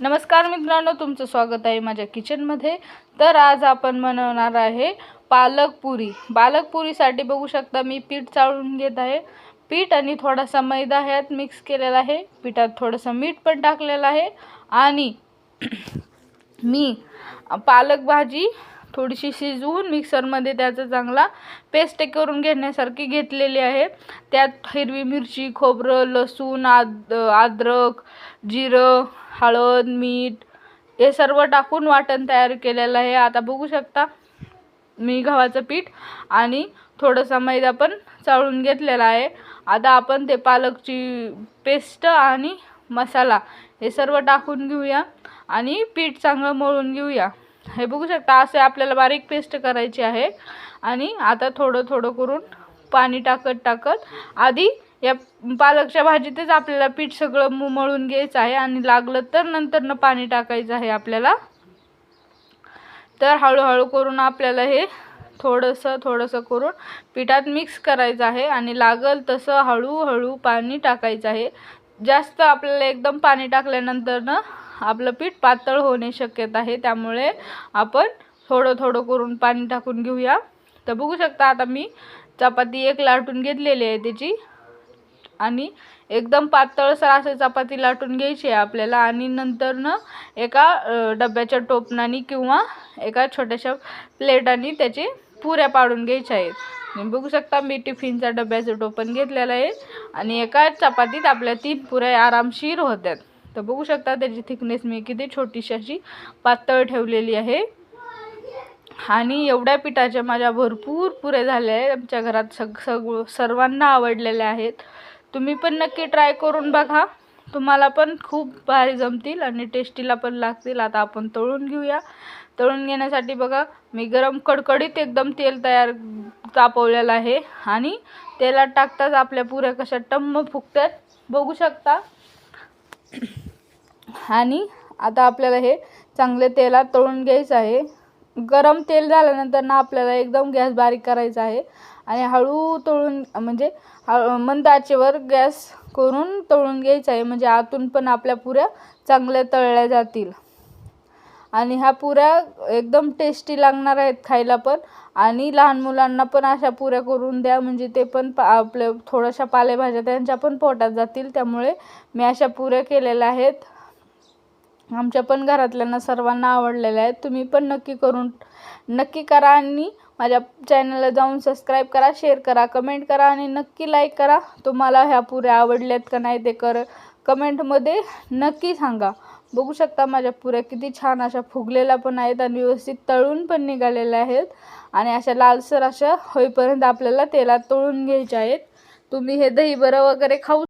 नमस्कार मित्रांनो तुमचं स्वागत आहे माझ्या किचनमध्ये. तर आज आपण बनवणार आहे पालक पुरी. पालक पुरीसाठी बघू शकता मी पीठ चाळून घेत आहे. पीठ आणि थोडासा मैदा ह्यात मिक्स केलेला आहे. पिठात थोडंसं मीठ पण टाकलेलं आहे. आणि मी पालक भाजी थोडीशी शिजवून मिक्सरमध्ये त्याचा चांगला पेस्ट करून घेण्यासारखी घेतलेली आहे. त्यात हिरवी मिरची खोबरं लसूण आद अद्रक जिरं हळद मीठ हे सर्व टाकून वाटण तयार केलेलं आहे. आता बघू शकता मी गव्हाचं पीठ आणि थोडंसं मैदा पण चाळून घेतलेला आहे. आता आपण ते पालकची पेस्ट आणि मसाला हे सर्व टाकून घेऊया आणि पीठ चांगलं मळून घेऊया. हे बघू शकता असे आपल्याला बारीक पेस्ट करायची आहे. आणि आता थोडं थोडं करून पाणी टाकत टाकत आधी या पालकच्या भाजीतच आपल्याला पीठ सगळं मु- मळून घ्यायचं आहे आणि लागलं तर नंतरनं पाणी टाकायचं आहे आपल्याला. तर हळूहळू करून आपल्याला हे थोडंसं थोडंसं करून पिठात मिक्स करायचं आहे आणि लागल तसं हळूहळू पाणी टाकायचं आहे. जास्त आपल्याला एकदम पाणी टाकल्यानंतरनं आपलं पीठ पातळ होणे शक्यता आहे. त्यामुळे आपण थोडं थोडं करून पाणी टाकून घेऊया. तर बघू शकता आता मी चपाती एक लाटून घेतलेली आहे त्याची. आणि एकदम पातळसर असे चपाती लाटून घ्यायची आहे आपल्याला आणि नंतरनं एका डब्याच्या टोपणाने किंवा एका छोट्याशा प्लेटाने त्याची पुऱ्या पाडून घ्यायच्या आहेत. बघू शकता मी टिफिनच्या डब्याचं टोपण घेतलेलं आहे आणि एका चपातीत आपल्या तीन पुऱ्या आरामशीर होत्यात. तर बघू शकता त्याची थिकनेस मी किती छोटीशी अशी पातळ ठेवलेली आहे. आणि एवढ्या पिठाच्या माझ्या भरपूर पुऱ्या झाल्या आहेत. आमच्या घरात सग सग सर्वांना आवडलेल्या आहेत. तुम्ही पण नक्की ट्राय करून बघा. तुम्हाला पण खूप भारी जमतील आणि टेस्टीला पण लागतील. आता आपण तळून घेऊया. तळून घेण्यासाठी बघा मी गरम कडकडीत एकदम तेल तयार तापवलेलं आहे आणि तेलात टाकताच आपल्या पुऱ्या कशा टम्म फुकतात बघू शकता. आणि आता आपल्याला हे चांगले तेलात तळून घ्यायचं आहे. गरम तेल झाल्यानंतर ना आपल्याला एकदम गॅस बारीक करायचा आहे. आणि हळू तळून म्हणजे हळू मंद आचेवर गॅस करून तळून घ्यायचा आहे. म्हणजे आतून पण आपल्या पुऱ्या चांगल्या तळल्या जातील. आणि ह्या पुऱ्या एकदम टेस्टी लागणार आहेत खायला पण. आणि लहान मुलांना पण अशा पुऱ्या करून द्या. म्हणजे ते पण पा आपल्या थोड्याशा पालेभाज्या त्यांच्या पण पोटात जातील. त्यामुळे मी अशा पुऱ्या केलेल्या आहेत. आमच्या पण घरातल्यांना सर्वांना आवडलेल्या आहेत तुम्ही पण नक्की करून नक्की करा आणि माझ्या चॅनलला जाऊन सबस्क्राईब करा शेअर करा कमेंट करा आणि नक्की लाईक करा. तुम्हाला ह्या पुऱ्या आवडल्यात का नाही ते कर कमेंटमध्ये नक्की सांगा. बघू शकता माझ्या पुऱ्या किती छान अशा फुगलेल्या पण आहेत आणि व्यवस्थित तळून पण निघालेल्या आहेत. आणि अशा लालसर अशा होईपर्यंत आपल्याला तेलात तळून घ्यायच्या आहेत. तुम्ही हे दही बरं वगैरे खाऊ